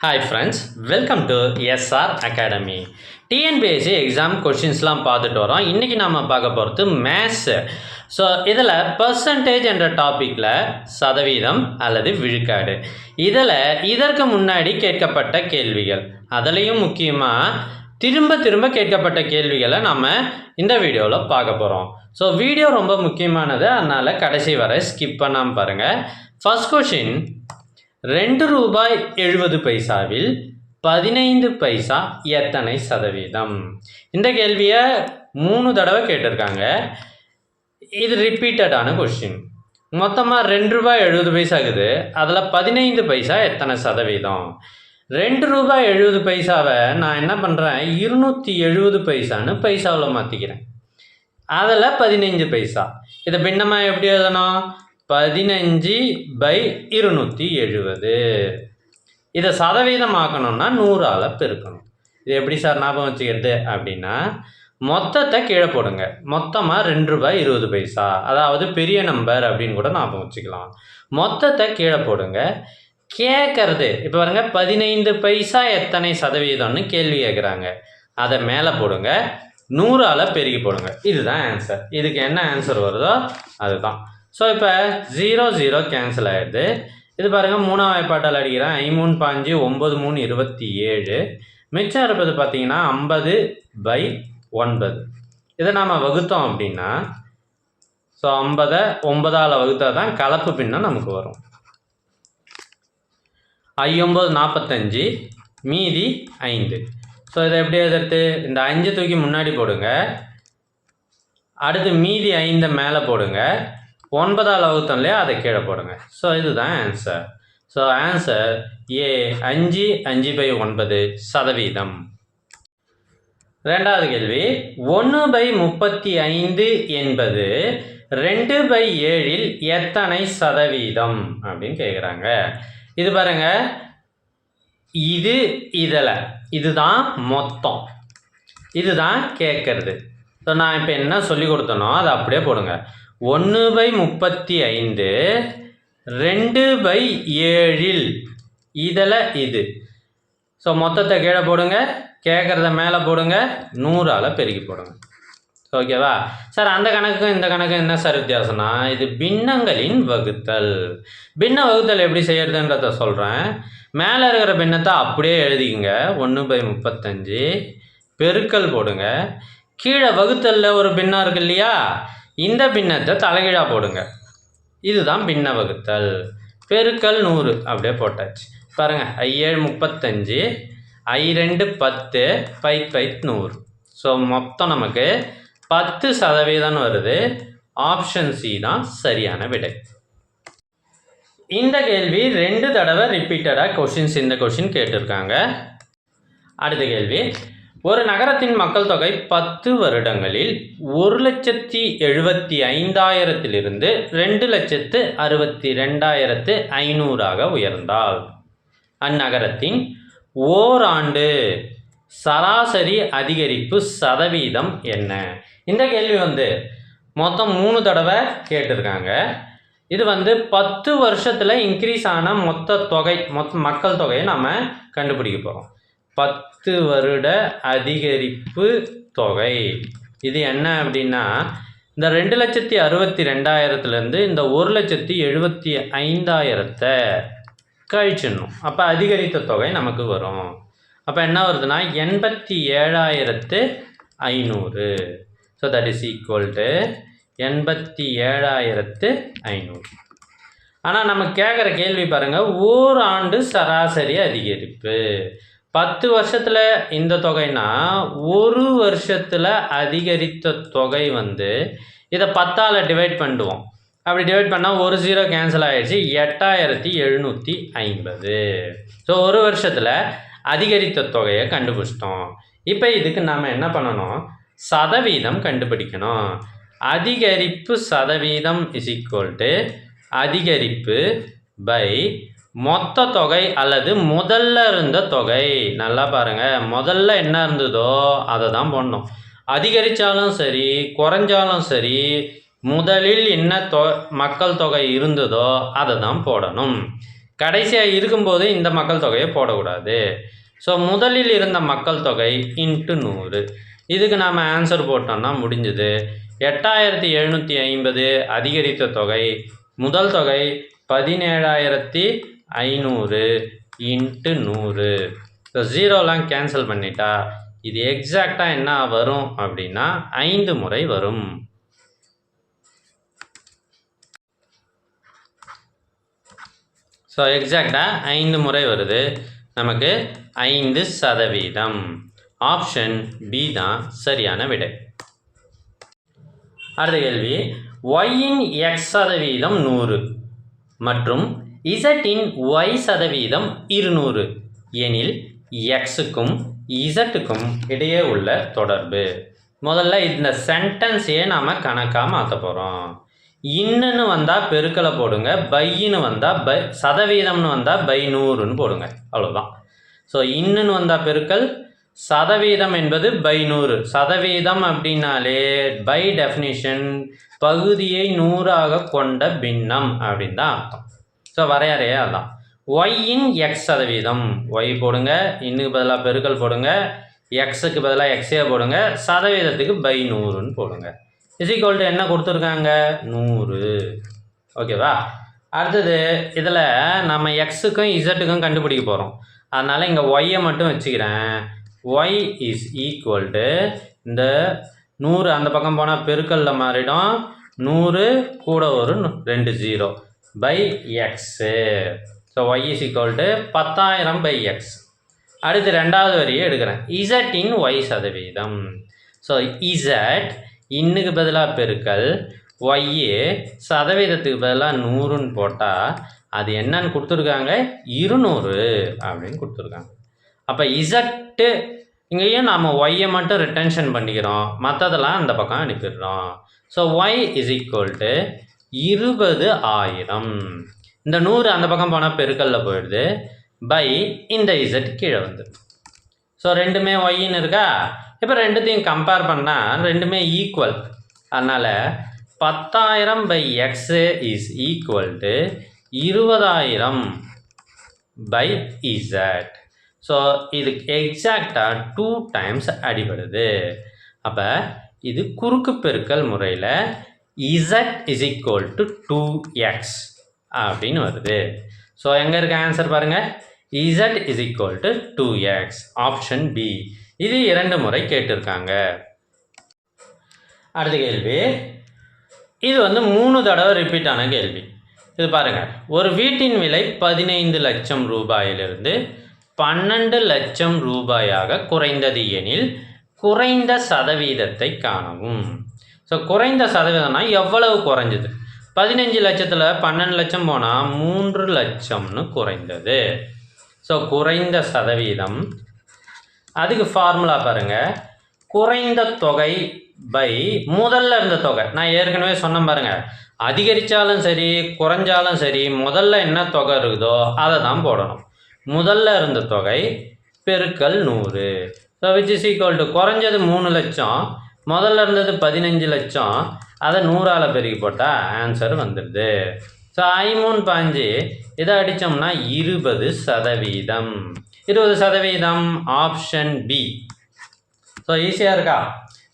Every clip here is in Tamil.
Hi friends welcome to SR academy TNPSC exam கொஷின்ஸ்லாம் பார்த்துட்டு வரோம். இன்றைக்கி நம்ம பார்க்க போகிறது மேத்ஸு ஸோ இதில் பர்சன்டேஜ் என்ற டாப்பிக்கில் சதவீதம் அல்லது விழுக்காடு. இதில் இதற்கு முன்னாடி கேட்கப்பட்ட கேள்விகள். அதுலேயும் முக்கியமாக திரும்ப திரும்ப கேட்கப்பட்ட கேள்விகளை நம்ம இந்த வீடியோவில் பார்க்க போகிறோம் ஸோ வீடியோ ரொம்ப முக்கியமானது. அதனால் கடைசி வரை ஸ்கிப் பண்ணாமல் பாருங்கள் ஃபஸ்ட் கொஷின் ரெண்டு ரூபாய் எழுபது பைசாவில் பதினைந்து பைசா எத்தனை சதவீதம்? இந்த கேள்வியை மூணு தடவை கேட்டிருக்காங்க. இது ரிப்பீட்டடான கொஷின் மொத்தமாக ரெண்டு ரூபாய் எழுபது பைசா இருக்குது. அதில் பதினைந்து பைசா எத்தனை சதவீதம்? ரெண்டு ரூபாய் எழுபது பைசாவை நான் என்ன பண்ணுறேன் இருநூற்றி எழுபது பைசான்னு பைசாவில் மாற்றிக்கிறேன் அதில் பதினைஞ்சு பைசா. இதை பின்னமாக எப்படி எழுதணும்? பதினஞ்சு பை இருநூற்றி எழுபது இதை சதவீதமாக்கணும்னா நூறால் பெருக்கணும். இது எப்படி சார் ஞாபகம் வச்சுக்கிறது அப்படின்னா மொத்தத்தை கீழே போடுங்க. மொத்தமாக ரெண்டு ரூபாய் இருபது பைசா. அதாவது பெரிய நம்பர் அப்படின்னு கூட ஞாபகம் வச்சுக்கலாம். மொத்தத்தை கீழே போடுங்க. கேட்கறது இப்போ பாருங்க பதினைந்து பைசா எத்தனை சதவீதம்னு கேள்வி கேட்குறாங்க. அதை மேலே போடுங்க. நூறால் பெருகி போடுங்க. இதுதான் ஆன்சர் இதுக்கு என்ன ஆன்சர் வருதோ அதுதான். ஸோ இப்போ ஜீரோ ஜீரோ கேன்சல் ஆகிடுது இது பாருங்கள் மூணாம் வாய்ப்பாட்டால் அடிக்கிறேன். ஐமூணு பாஞ்சு ஒம்பது மூணு இருபத்தி ஏழு. மிச்சம் இருப்பது பார்த்தீங்கன்னா ஐம்பது பை ஒன்பது. இதை நாம் வகுத்தோம் அப்படின்னா ஸோ ஐம்பதை ஒன்பதால் வகுத்தா தான் கலப்பு பின்னம் நமக்கு வரும். ஐம்பது நாற்பத்தஞ்சு மீதி ஐந்து. ஸோ இதை எப்படி எதிர்த்து? இந்த அஞ்சு தூக்கி முன்னாடி போடுங்க. அடுத்து மீதி ஐந்தை மேலே போடுங்க. ஒன்பதால் வகுத்தம் இல்லையா? அதை கீழே போடுங்க. ஸோ இதுதான் ஆன்சர் ஸோ ஆன்சர் ஏ அஞ்சு அஞ்சு பை ஒன்பது சதவீதம். ரெண்டாவது கேள்வி. ஒன்று பை முப்பத்தி ஐந்து என்பது ரெண்டு பை ஏழில் எத்தனை சதவீதம்? அப்படின்னு கேட்குறாங்க இது பாருங்க. இது இதில் இதுதான் மொத்தம். இதுதான் கேட்கறது ஸோ நான் இப்போ என்ன சொல்லி கொடுத்தனோ அதை அப்படியே போடுங்க. ஒன்று பை முப்பத்தி ஐந்து ரெண்டு பை ஏழில் இதில் இது. ஸோ மொத்தத்தை கீழே போடுங்க கேட்குறத மேலே போடுங்க நூறால் பெருக்கி போடுங்க. ஓகேவா சார் அந்த கணக்குக்கும் இந்த கணக்கும் என்ன சார் வித்தியாசம்னா இது பின்னங்களின் வகுத்தல். பின்ன வகுத்தல் எப்படி செய்யறதுன்றத சொல்கிறேன் மேலே இருக்கிற பின்னத்தை அப்படியே எழுதிக்கங்க. ஒன்று பை முப்பத்தஞ்சு பெருக்கல் போடுங்க. கீழே வகுத்தலில் ஒரு பின்னம் இருக்கு இல்லையா? இந்த பின்னத்தை தலைகீழாக போடுங்க. இதுதான் பின்ன வகுத்தல். பெருக்கல் நூறு அப்படியே போட்டாச்சு. பாருங்கள் ஐ ஏழு முப்பத்தஞ்சு ஐ ரெண்டு பத்து பை பைத் நூறு. ஸோ மொத்தம் நமக்கு பத்து சதவீதம் வருது. ஆப்ஷன் சி தான் சரியான விடை. இந்த கேள்வி ரெண்டு தடவை ரிப்பீட்டடாக கொஷின்ஸ் இந்த கொஷின் கேட்டிருக்காங்க. அடுத்த கேள்வி ஒரு நகரத்தின் மக்கள் தொகை பத்து வருடங்களில் ஒரு லட்சத்தி எழுபத்தி ஐந்தாயிரத்திலிருந்து ரெண்டு லட்சத்து அறுபத்தி ரெண்டாயிரத்து ஐநூறாக உயர்ந்தால் அந்நகரத்தின் ஓராண்டு சராசரி அதிகரிப்பு சதவீதம் என்ன? இந்த கேள்வி வந்து மொத்தம் மூணு தடவை கேட்டிருக்காங்க. இது வந்து பத்து வருஷத்தில் இன்க்ரீஸ் ஆன மொத்த தொகை மொத்த மக்கள் தொகையை நம்ம கண்டுபிடிக்க போகிறோம் பத்து வருட அதிகரிப்பு தொகை. இது என்ன அப்படின்னா இந்த ரெண்டு லட்சத்தி அறுபத்தி ரெண்டாயிரத்துலேருந்து இந்த ஒரு லட்சத்தி எழுபத்தி ஐந்தாயிரத்தை கழிச்சிடணும். அப்போ அதிகரித்த தொகை நமக்கு வரும். அப்போ என்ன வருதுன்னா எண்பத்தி ஏழாயிரத்து ஐநூறு. So that is equal to எண்பத்தி ஏழாயிரத்து ஐநூறு. ஆனால் நம்ம கேட்குற கேள்வி பாருங்கள் ஓராண்டு சராசரி அதிகரிப்பு. பத்து வருஷத்தில் இந்த தொகைனா ஒரு வருஷத்தில் அதிகரித்த தொகை வந்து இதை பத்தால் டிவைட் பண்ணிடுவோம். அப்படி டிவைட் பண்ணால் ஒரு ஜீரோ கேன்சல் ஆகிடுச்சு எட்டாயிரத்தி எழுநூற்றி ஐம்பது. ஸோ ஒரு வருஷத்தில் அதிகரித்த தொகையை கண்டுபிடிச்சிட்டோம். இப்போ இதுக்கு நாம் என்ன பண்ணணும்? சதவீதம் கண்டுபிடிக்கணும். அதிகரிப்பு சதவீதம் இஸ் ஈக்குவல் டு அதிகரிப்பு பை மொத்த தொகை அல்லது முதல்ல இருந்த தொகை. நல்லா பாருங்கள் முதல்ல என்ன இருந்ததோ அதை தான் போடணும். அதிகரித்தாலும் சரி குறைஞ்சாலும் சரி முதலில் என்ன தொ மக்கள் தொகை இருந்ததோ அதை தான் போடணும். கடைசியாக இருக்கும்போது இந்த மக்கள் தொகையை போடக்கூடாது. ஸோ முதலில் இருந்த மக்கள் தொகை இன்ட்டு நூறு. இதுக்கு நாம் ஆன்சர் போட்டோம்னா முடிஞ்சது. எட்டாயிரத்தி எழுநூற்றி ஐம்பது அதிகரித்த தொகை. முதல் தொகை பதினேழாயிரத்தி ஐநூறு இன்ட்டு நூறு. ஸோ ஜீரோலாம் கேன்சல் பண்ணிட்டா இது எக்ஸாக்டாக என்ன வரும் அப்படின்னா ஐந்து முறை வரும். ஸோ எக்ஸாக்டாக ஐந்து முறை வருது. நமக்கு ஐந்து சதவீதம். ஆப்ஷன் பி தான் சரியான விடை. அடுத்த கேள்வி ஒய்யின் எக்ஸ் சதவீதம் நூறு மற்றும் இசட்டின் ஒய் சதவீதம் இருநூறு. எனில் எக்ஸுக்கும் இசட்டுக்கும் இடையே உள்ள தொடர்பு. முதல்ல இந்த சென்டென்ஸையே நாம் கணக்காக மாற்ற போகிறோம் இன்னுன்னு வந்தால் பெருக்கலை போடுங்க பையின்னு வந்தால் பை சதவீதம்னு வந்தால் பை நூறுன்னு போடுங்க அவ்வளோதான் ஸோ இன்னுன்னு வந்தால் பெருக்கல் சதவீதம் என்பது பை நூறு. சதவீதம் அப்படின்னாலே பை டெஃபினிஷன் பகுதியை நூறாக கொண்ட பின்னம் அப்படின்னு தான் அர்த்தம். ஸோ வரையறையே அதான். ஒய்யின் எக்ஸ் சதவீதம். ஒய் போடுங்க இன்னுக்கு பதிலாக பெருக்கல் போடுங்க எக்ஸுக்கு பதிலாக எக்ஸே போடுங்க சதவீதத்துக்கு பை நூறுன்னு போடுங்க. இசிக்வல் டு என்ன கொடுத்துருக்காங்க? நூறு. ஓகேவா அடுத்தது இதில் நம்ம எக்ஸுக்கும் இசட்டுக்கும் கண்டுபிடிக்க போகிறோம் அதனால் இங்கே ஒய்யை மட்டும் வச்சுக்கிறேன். ஒய் இஸ் ஈக்குவல் டு இந்த நூறு அந்த பக்கம் போனால் பெருக்கல்ல மாறிடும். நூறு கூட ஒரு ரெண்டு zero. By x so y is equal to பத்தாயிரம் பை எக்ஸ் அடுத்து ரெண்டாவது வரியை எடுக்கிறேன். இசட்டின் ஒய் சதவீதம். ஸோ இசட் இன்னுக்கு பதிலாக பெருக்கல். ஒய்யு சதவீதத்துக்கு பதிலாக நூறுன்னு போட்டால் அது என்னன்னு கொடுத்துருக்காங்க? இருநூறு அப்படின்னு கொடுத்துருக்காங்க. அப்போ இசட்டு இங்கேயும் நாம் ஒய்யை மட்டும் ரிட்டென்ஷன் பண்ணிக்கிறோம். மற்றதெல்லாம் அந்த பக்கம் அனுப்பிடுறோம். So y is equal to இருபது ஆயிரம். இந்த நூறு அந்த பக்கம் போனால் பெருக்கல்ல போயிடுது. பை இந்த இசட் கீழே வந்துடுது. ஸோ ரெண்டுமே ஒய்ன்னு இருக்கா? இப்போ ரெண்டுத்தையும் கம்பேர் பண்ணால் ரெண்டுமே ஈக்குவல் அதனால் பத்தாயிரம் by x is equal to இருபதாயிரம் பை இசட் ஸோ இதுக்கு எக்ஸாக்டாக டூ டைம்ஸ் அடிபடுது. அப்போ இது குறுக்கு பெருக்கல் முறையில் z is equal to two x அப்படின்னு வருது. ஸோ எங்கே இருக்க ஆன்சர் பாருங்கள் z is equal to two x option B இது இரண்டு முறை கேட்டிருக்காங்க. அடுத்த கேள்வி. இது வந்து மூணு தடவை ரிப்பீட் ஆன கேள்வி. இது பாருங்கள் ஒரு வீட்டின் விலை பதினைந்து லட்சம் ரூபாயிலிருந்து பன்னெண்டு லட்சம் ரூபாயாக குறைந்தது எனில் குறைந்த சதவீதத்தை காணவும். ஸோ குறைந்த சதவீதம்னா எவ்வளவு குறைஞ்சது? பதினஞ்சு லட்சத்தில் பன்னெண்டு லட்சம் போனால் மூன்று லட்சம்னு குறைந்தது. ஸோ குறைந்த சதவீதம். அதுக்கு ஃபார்முலா பாருங்கள் குறைந்த தொகை பை முதல்ல இருந்த தொகை. நான் ஏற்கனவே சொன்னேன் பாருங்கள் அதிகரித்தாலும் சரி குறைஞ்சாலும் சரி முதல்ல என்ன தொகை இருக்குதோ அதை தான் போடணும். முதல்ல இருந்த தொகை பெருக்கல் நூறு. So which is equal to குறைஞ்சது மூணு லட்சம். முதல்ல இருந்தது பதினஞ்சு லட்சம். அதை நூறால் பெருக்கி போட்டால் ஆன்சர் வந்துடுது. ஸோ ஐமூன் பாஞ்சு இதை அடித்தோம்னா இருபது சதவீதம். இருபது சதவீதம் ஆப்ஷன் பி ஸோ ஈஸியாக இருக்கா?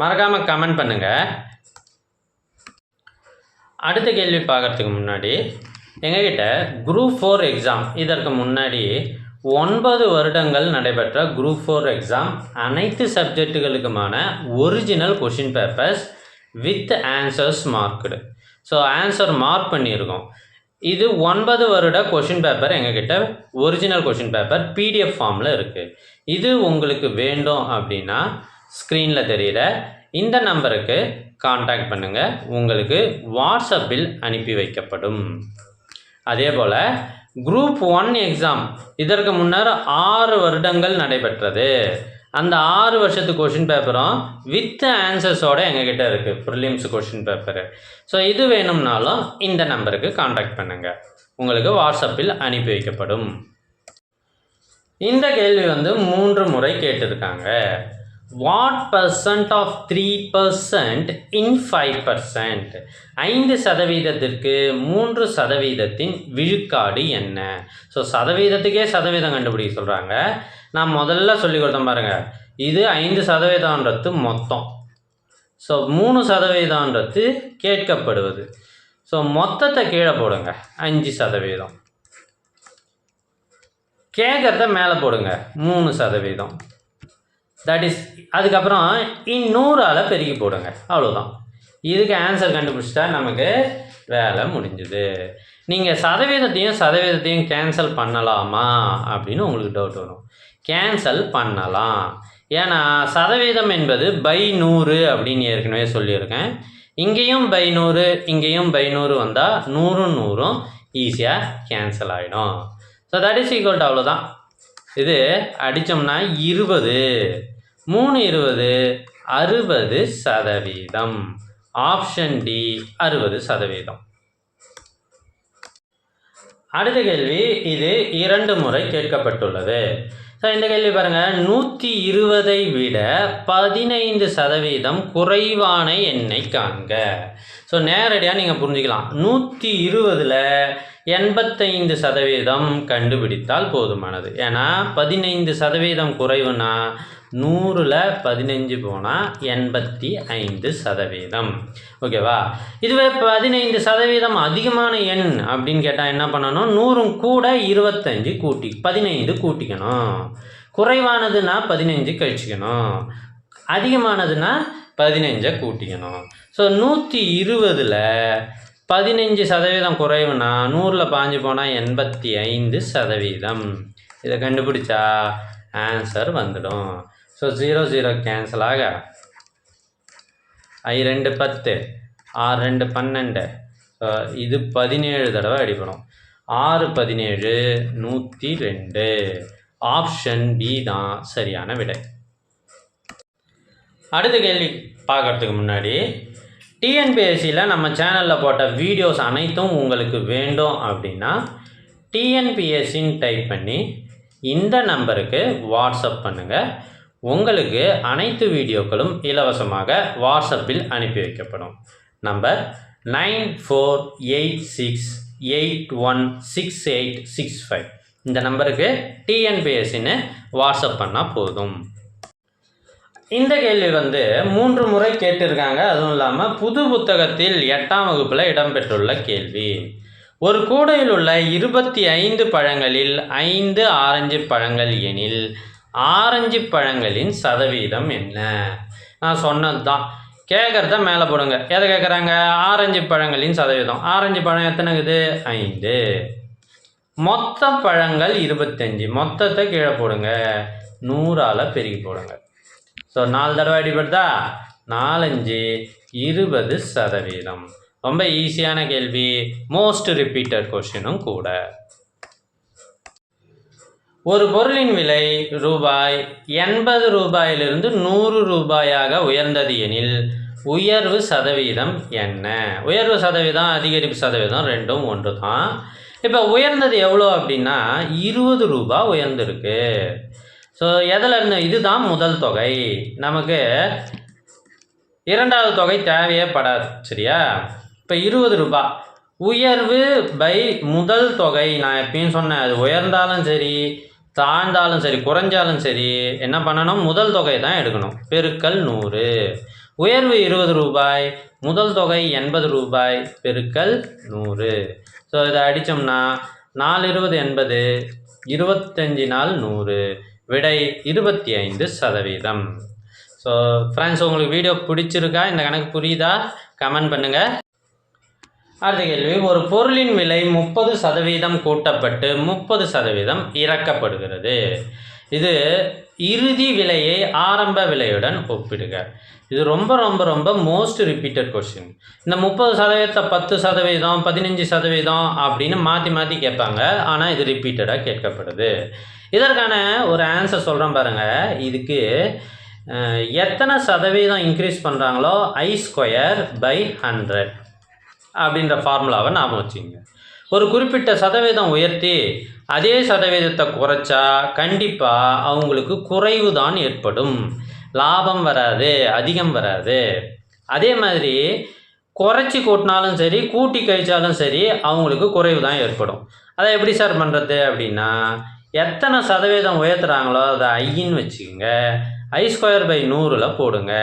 மறக்காமல் கமெண்ட் பண்ணுங்கள் அடுத்த கேள்வி பார்க்கறதுக்கு முன்னாடி எங்ககிட்ட குரூப் ஃபோர் எக்ஸாம் இதற்கு முன்னாடி ஒன்பது வருடங்கள் நடைபெற்ற குரூப் ஃபோர் எக்ஸாம் அனைத்து சப்ஜெக்டுகளுக்குமான original question papers with answers marked so answer mark பண்ணியிருக்கோம். இது ஒன்பது வருட கொஷின் பேப்பர் எங்ககிட்ட ஒரிஜினல் கொஷின் பேப்பர் பிடிஎஃப் ஃபார்மில் இருக்குது இது உங்களுக்கு வேண்டும் அப்படின்னா ஸ்க்ரீனில் தெரிகிற இந்த நம்பருக்கு காண்டாக்ட் பண்ணுங்கள் உங்களுக்கு வாட்ஸ்அப்பில் அனுப்பி வைக்கப்படும். அதே போல் குரூப் ஒன் எக்ஸாம் இதற்கு முன்னர் ஆறு வருடங்கள் நடைபெற்றது. அந்த ஆறு வருஷத்து கொஷின் பேப்பரும் வித் ஆன்சர்ஸோட எங்ககிட்ட இருக்குது ப்ரிலிம்ஸ் கொஷின் பேப்பரு ஸோ இது வேணும்னாலும் இந்த நம்பருக்கு காண்டாக்ட் பண்ணுங்கள் உங்களுக்கு வாட்ஸ்அப்பில் அனுப்பி வைக்கப்படும். இந்த கேள்வி வந்து மூன்று முறை கேட்டிருக்காங்க. What percent of three percent in five percent ஐந்து சதவீதத்திற்கு மூன்று சதவீதத்தின் விழுக்காடு என்ன? ஸோ சதவீதத்துக்கே சதவீதம் கண்டுபிடிக்க சொல்கிறாங்க நான் முதல்ல சொல்லி கொடுத்தேன் பாருங்கள் இது ஐந்து சதவீதம்ன்றது மொத்தம். ஸோ மூணு சதவீதம்ன்றது கேட்கப்படுவது. ஸோ மொத்தத்தை கீழே போடுங்க. அஞ்சு சதவீதம். கேட்கறத மேலே போடுங்க. மூணு சதவீதம். தட் இஸ் அதுக்கப்புறம் இந்நூறால் பெருக்கி போடுங்க. அவ்வளோதான் இதுக்கு ஆன்சர் கண்டுபிடிச்சிட்டா நமக்கு வேலை முடிஞ்சுது. நீங்கள் சதவீதத்தையும் சதவீதத்தையும் கேன்சல் பண்ணலாமா அப்படின்னு உங்களுக்கு டவுட் வரும். கேன்சல் பண்ணலாம். ஏன்னா சதவீதம் என்பது பை நூறு அப்படின்னு ஏற்கனவே சொல்லியிருக்கேன். இங்கேயும் பை நூறு இங்கேயும் பை நூறு வந்தால் நூறும் நூறும் ஈஸியாக கேன்சல் ஆகிடும் so that is equal to அவ்வளோதான் இது அடித்தோம்னா இருபது. மூணு இருபது அறுபது சதவீதம். ஆப்ஷன் டி அறுபது சதவீதம். அடுத்த கேள்வி இது இரண்டு முறை கேட்கப்பட்டுள்ளது. ஸோ இந்த கேள்வி பாருங்கள் நூற்றி இருபதை விட பதினைந்து சதவீதம் குறைவான எண்ணை காண்க. ஸோ நேரடியாக நீங்கள் புரிஞ்சுக்கலாம். நூற்றி இருபதில் எண்பத்தைந்து சதவீதம் கண்டுபிடித்தால் போதுமானது. ஏன்னா பதினைந்து சதவீதம் குறைவுனா நூறில் பதினஞ்சு போனால் எண்பத்தி ஐந்து சதவீதம். ஓகேவா? இதுவே பதினைந்து சதவீதம் அதிகமான எண் அப்படின்னு கேட்டால் என்ன பண்ணணும்? நூறும் கூட இருபத்தஞ்சு கூட்டி பதினைந்து கூட்டிக்கணும். குறைவானதுன்னா பதினஞ்சு கழிச்சிக்கணும். அதிகமானதுன்னா பதினஞ்சை கூட்டிக்கணும். ஸோ நூற்றி இருபதில் பதினஞ்சு சதவீதம் குறைவுனா நூறில் பாஞ்சு போனால் எண்பத்தி ஐந்து சதவீதம். இதை கண்டுபிடிச்சா ஆன்சர் வந்துடும். ஸோ ஜீரோ ஜீரோ கேன்சல் ஆக. ஐ ரெண்டு பத்து ஆறு ரெண்டு பன்னெண்டு. இது பதினேழு தடவை அடிப்படும். ஆறு பதினேழு நூற்றி ரெண்டு. ஆப்ஷன் பி தான் சரியான விடை. அடுத்த கேள்வி பார்க்கறதுக்கு முன்னாடி டிஎன்பிஎஸ்சியில் நம்ம சேனலில் போட்ட வீடியோஸ் அனைத்தும் உங்களுக்கு வேண்டும் அப்படின்னா டிஎன்பிஎஸ்சின்னு டைப் பண்ணி இந்த நம்பருக்கு வாட்ஸ்அப் பண்ணுங்கள் உங்களுக்கு அனைத்து வீடியோக்களும் இலவசமாக வாட்ஸ்அப்பில் அனுப்பி வைக்கப்படும். Number nine four eight six eight one six eight six five. இந்த நம்பருக்கு டிஎன்பிஎஸ்சின்னு வாட்ஸ்அப் பண்ணால் போதும். இந்த கேள்வி வந்து மூன்று முறை கேட்டிருக்காங்க. அதுவும் இல்லாமல் புது புத்தகத்தில் எட்டாம் வகுப்பில் இடம்பெற்றுள்ள கேள்வி. ஒரு கூடையில் உள்ள இருபத்தி ஐந்து பழங்களில் ஐந்து ஆரஞ்சு பழங்கள் எனில் ஆரஞ்சு பழங்களின் சதவீதம் என்ன? நான் சொன்னது தான் கேட்குறத மேலே போடுங்க. எதை கேட்குறாங்க ஆரஞ்சு பழங்களின் சதவீதம். ஆரஞ்சு பழம் எத்தனை இருக்குது ஐந்து. மொத்த பழங்கள் இருபத்தஞ்சி. மொத்தத்தை கீழே போடுங்க. நூறால் பெருகி போடுங்க. ஸோ நாலு தடவை அடிபடுதா? நாலஞ்சு. இருபது சதவீதம். ரொம்ப ஈஸியான கேள்வி. மோஸ்ட் ரிப்பீட்டட் கொஷினும் கூட. ஒரு பொருளின் விலை ரூபாய் எண்பது ரூபாயிலிருந்து நூறு ரூபாயாக உயர்ந்தது எனில் உயர்வு சதவீதம் என்ன? உயர்வு சதவீதம் அதிகரிப்பு சதவீதம் ரெண்டும் ஒன்று தான் இப்போ உயர்ந்தது எவ்வளோ அப்படின்னா இருபது ரூபா உயர்ந்திருக்கு. ஸோ எதில் இருந்து? இதுதான் முதல் தொகை. நமக்கு இரண்டாவது தொகை தேவையே படாது சரியா? இப்போ இருபது ரூபா. உயர்வு பை முதல் தொகை. நான் எப்பயும் சொன்னேன் அது உயர்ந்தாலும் சரி தாழ்ந்தாலும் சரி குறைஞ்சாலும் சரி என்ன பண்ணணும்? முதல் தொகை தான் எடுக்கணும். பெருக்கல் நூறு. உயர்வு இருபது ரூபாய் முதல் தொகை எண்பது ரூபாய் பெருக்கல் நூறு. ஸோ இதை அடித்தோம்னா நாலு இருபது எண்பது இருபத்தஞ்சி நாள் நூறு. விடை இருபத்தி ஐந்து சதவீதம். ஸோ ஃப்ரெண்ட்ஸ் உங்களுக்கு வீடியோ பிடிச்சிருக்கா? இந்த கணக்கு புரியுதா? கமெண்ட் பண்ணுங்கள் அடுத்த கேள்வி. ஒரு பொருளின் விலை முப்பது சதவீதம் கூட்டப்பட்டு முப்பது சதவீதம் இறக்கப்படுகிறது. இது இறுதி விலையை ஆரம்ப விலையுடன் ஒப்பிடுக. இது ரொம்ப ரொம்ப ரொம்ப மோஸ்ட் ரிப்பீட்டட் கொஸ்டின் இந்த முப்பது சதவீதத்தை பத்து சதவீதம் பதினஞ்சு சதவீதம் அப்படின்னு மாற்றி மாற்றி கேட்பாங்க. ஆனால் இது ரிப்பீட்டடாக கேட்கப்படுது. இதற்கான ஒரு ஆன்சர் சொல்கிறேன் பாருங்கள் இதுக்கு எத்தனை சதவீதம் இன்க்ரீஸ் பண்ணுறாங்களோ ஐ ஸ்கொயர் பை ஹண்ட்ரட் அப்படின்ற ஃபார்முலாவை ஞாபகம் வச்சுங்க ஒரு குறிப்பிட்ட சதவீதம் உயர்த்தி அதே சதவீதத்தை குறைச்சா கண்டிப்பாக அவங்களுக்கு குறைவு தான் ஏற்படும். லாபம் வராது அதிகம் வராது. அதே மாதிரி குறைச்சி கூட்டினாலும் சரி கூட்டி கழிச்சாலும் சரி அவங்களுக்கு குறைவு தான் ஏற்படும். அதை எப்படி சார் பண்ணுறது அப்படின்னா எத்தனை சதவீதம் உயர்த்துறாங்களோ அதை ஐயின்னு வச்சுக்கோங்க. ஐ ஸ்கொயர் பை நூறில் போடுங்க.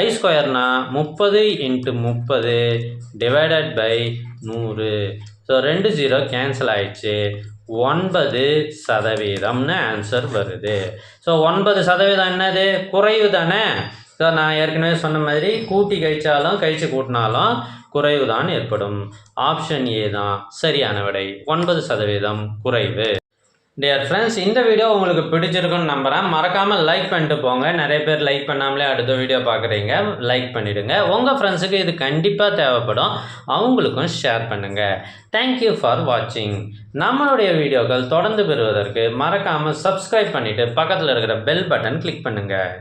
ஐ ஸ்கொயர்னா முப்பது இன்ட்டு முப்பது டிவைடட் பை நூறு. ஸோ ரெண்டு ஜீரோ கேன்சல் ஆயிடுச்சு. ஒன்பது சதவீதம்னு ஆன்சர் வருது. ஸோ ஒன்பது சதவீதம் என்னது? குறைவு தானே? ஸோ நான் ஏற்கனவே சொன்ன மாதிரி கூட்டி கழிச்சாலும் கழிச்சு கூட்டினாலும் குறைவு தான் ஏற்படும். ஆப்ஷன் ஏ தான் சரியான விடை. ஒன்பது சதவீதம் குறைவு. டியர் ஃப்ரெண்ட்ஸ் இந்த வீடியோ உங்களுக்கு பிடிச்சிருக்குன்னு நம்புகிறேன் மறக்காமல் லைக் பண்ணிட்டு போங்க. நிறைய பேர் லைக் பண்ணாமலே அடுத்த வீடியோ பார்க்குறீங்க. லைக் பண்ணிவிடுங்க உங்கள் ஃப்ரெண்ட்ஸுக்கு இது கண்டிப்பாக தேவைப்படும். அவங்களுக்கும் ஷேர் பண்ணுங்கள் தேங்க்யூ ஃபார் வாட்சிங் நம்மளுடைய வீடியோக்கள் தொடர்ந்து பெறுவதற்கு மறக்காமல் சப்ஸ்கிரைப் பண்ணிவிட்டு பக்கத்தில் இருக்கிற பெல் பட்டன் கிளிக் பண்ணுங்கள்